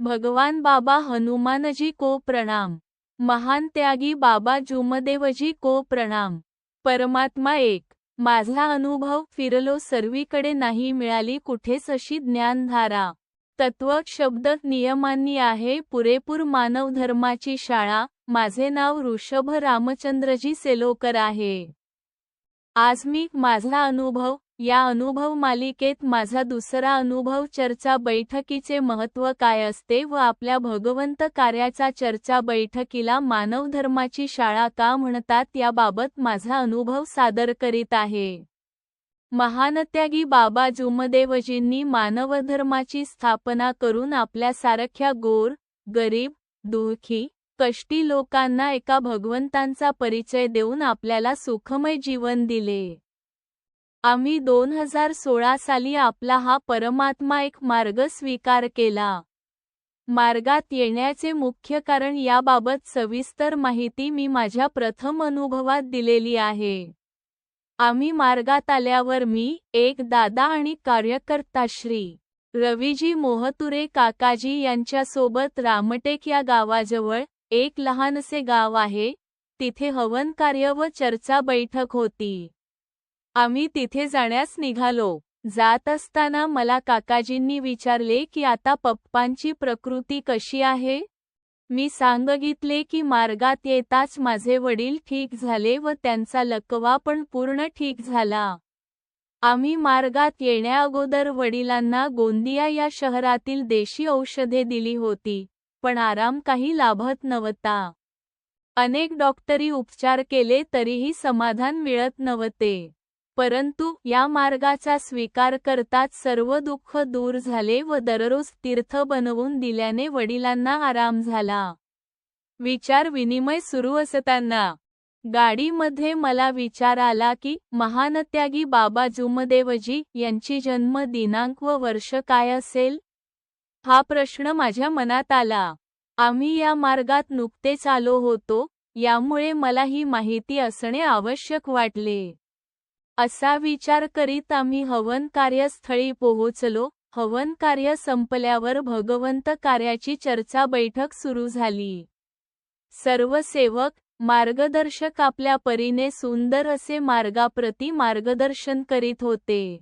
भगवान बाबा हनुमानजी को प्रणाम. महान त्यागी बाबा जुमदेवजी को प्रणाम. परमात्मा एक. माझा अनुभव फिरलो सर्वीकडे नाही मिळाली कुठेच अशी ज्ञानधारा. तत्व शब्द नियमांनी आहे पुरेपूर मानव धर्माची शाळा. माझे नाव ऋषभ रामचंद्रजी सेलोकर आहे. आज मी माझा अनुभव या अनुभव मालिकेत माझा दुसरा अनुभव चर्चा बैठकीचे महत्त्व काय असते व आपल्या भगवंत कार्याचा चर्चा बैठकीला मानव धर्माची शाळा का म्हणतात याबाबत माझा अनुभव सादर करीत आहे. महानत्यागी बाबा जुमदेवजींनी मानवधर्माची स्थापना करून आपल्यासारख्या गोर गरीब दुःखी कष्टी लोकांना एका भगवंतांचा परिचय देऊन आपल्याला सुखमय जीवन दिले. आम्ही दोन हजार सोळा साली आपला हा परमात्मा एक मार्ग स्वीकार केला. मार्गात येण्याचे मुख्य कारण याबाबत सविस्तर माहिती मी माझ्या प्रथम अनुभवात दिलेली आहे. आम्ही मार्गात आल्यावर मी एक दादा आणि कार्यकर्ता श्री. रवीजी मोहतुरे काकाजी यांच्यासोबत रामटेक या गावाजवळ एक लहानसे गाव आहे. तिथे हवन कार्य व चर्चा बैठक होती. आम्ही तिथे जाण्यास निघालो. जात असताना मला काकाजींनी विचारले की आता पप्पांची प्रकृती कशी आहे? मी सांगितले की मार्गात येताच माझे वडील ठीक झाले व त्यांचा लकवा पण पूर्ण ठीक झाला. आम्ही मार्गात येण्याअगोदर वडिलांना गोंदिया या शहरातील देशी औषधे दिली होती पण आराम काही लाभत नव्हता. अनेक डॉक्टरी उपचार केले तरीही समाधान मिळत नव्हते. परंतु या मार्गाचा स्वीकार करताच सर्व दुःख दूर झाले व दररोज तीर्थ बनवून दिल्याने वडिलांना आराम झाला. विचार विनिमय सुरू असताना गाडीमध्ये मला विचार आला की महानत्यागी बाबा जुमदेवजी यांची जन्म दिनांक व वर्ष काय असेल? हा प्रश्न माझ्या मनात आला. आम्ही या मार्गात नुकतेच आलो होतो यामुळे मला ही माहिती असणे आवश्यक वाटले. असा विचार करीत आम्ही हवन कार्यस्थळी पोहोचलो. हवन कार्य संपल्यावर भगवंत कार्याची चर्चा बैठक सुरू झाली. सर्व सेवक मार्गदर्शक आपल्या परीने सुंदर असे मार्गाप्रती मार्गदर्शन करीत होते.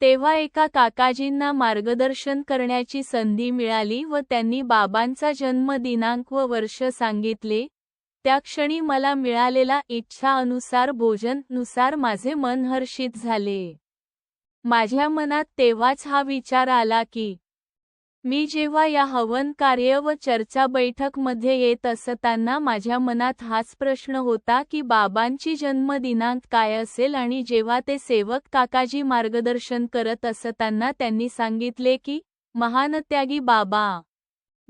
तेव्हा एका काकाजींना मार्गदर्शन करण्याची संधी मिळाली व त्यांनी बाबांचा जन्म दिनांक व वर्ष सांगितले. त्या क्षणी मला मिळालेला इच्छा अनुसार भोजननुसार माझे मन हर्षित झाले. माझ्या मनात तेव्हाच हा विचार आला की मी जेव्हा या हवन कार्य व चर्चा बैठकमध्ये येत असताना माझ्या मनात हाच प्रश्न होता की बाबांची जन्मदिनांक काय असेल आणि जेव्हा ते सेवक काकाजी मार्गदर्शन करत असताना त्यांनी सांगितले की महानत्यागी बाबा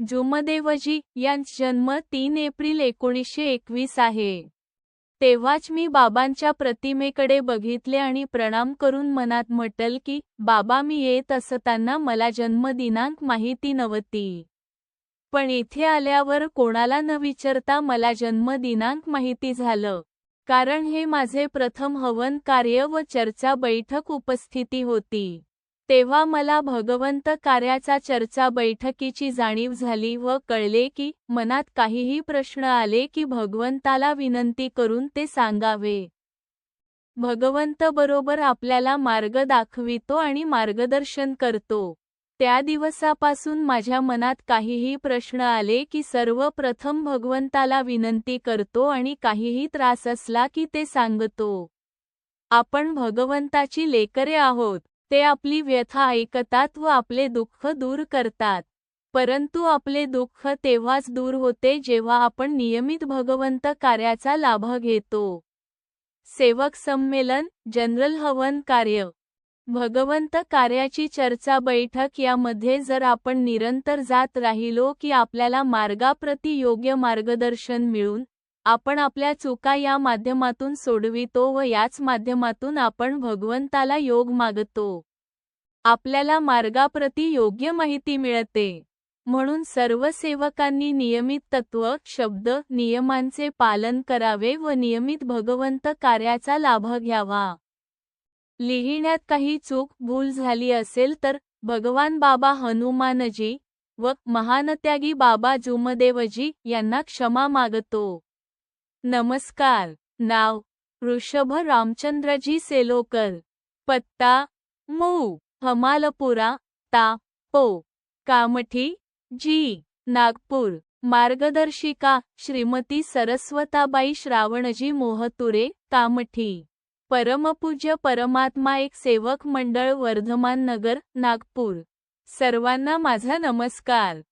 जुमदेवजी यांचा जन्म तीन एप्रिल एकोणीसशे एकवीस आहे. तेव्हाच मी बाबांच्या प्रतिमेकडे बघितले आणि प्रणाम करून मनात म्हटल की बाबा मी येत असताना मला जन्मदिनांक माहिती नव्हती. पण इथे आल्यावर कोणाला न विचारता मला जन्मदिनांक माहिती झालं. कारण हे माझे प्रथम हवन कार्य व चर्चा बैठक उपस्थिती होती. तेव्हा मला भगवंत कार्याचा चर्चा बैठकीची जाणीव झाली व कळले की मनात काहीही प्रश्न आले की भगवंताला विनंती करून ते सांगावे. भगवंत बरोबर आपल्याला मार्ग दाखवितो आणि मार्गदर्शन करतो. त्या दिवसापासून माझ्या मनात काहीही प्रश्न आले की सर्वप्रथम भगवंताला विनंती करतो आणि काहीही त्रास असला की ते सांगतो. आपण भगवंताची लेकरे आहोत. ते आपली व्यथा ऐकतात व आपले दुःख दूर करतात. परंतु आपले दुःख तेव्हाच दूर होते जेव्हा आपण नियमित भगवंत कार्याचा लाभ घेतो. सेवक संमेलन जनरल हवन कार्य. भगवंत कार्याची चर्चा बैठक यामध्ये जर आपण निरंतर जात राहिलो की आपल्याला मार्गाप्रती योग्य मार्गदर्शन मिळून आपण आपल्या चुका या माध्यमातून सोडवितो व याच माध्यमातून आपण भगवंताला योग मागतो. आपल्याला मार्गाप्रती योग्य माहिती मिळते. म्हणून सर्व सेवकांनी नियमित तत्व शब्द नियमांचे पालन करावे व नियमित भगवंत कार्याचा लाभ घ्यावा. लिहिण्यात काही चूक भूल झाली असेल तर भगवान बाबा हनुमानजी व महानत्यागी बाबा जुमदेवजी यांना क्षमा मागतो. नमस्कार. नाव ऋषभ रामचंद्रजी सेलोकर. पत्ता मऊ हमालपुरा ता पो कामठी जी नागपूर. मार्गदर्शिका श्रीमती सरस्वताबाई श्रावणजी मोहतुरे कामठी. परमपूज्य परमात्मा एक सेवक मंडळ वर्धमान नगर नागपूर. सर्वांना माझा नमस्कार.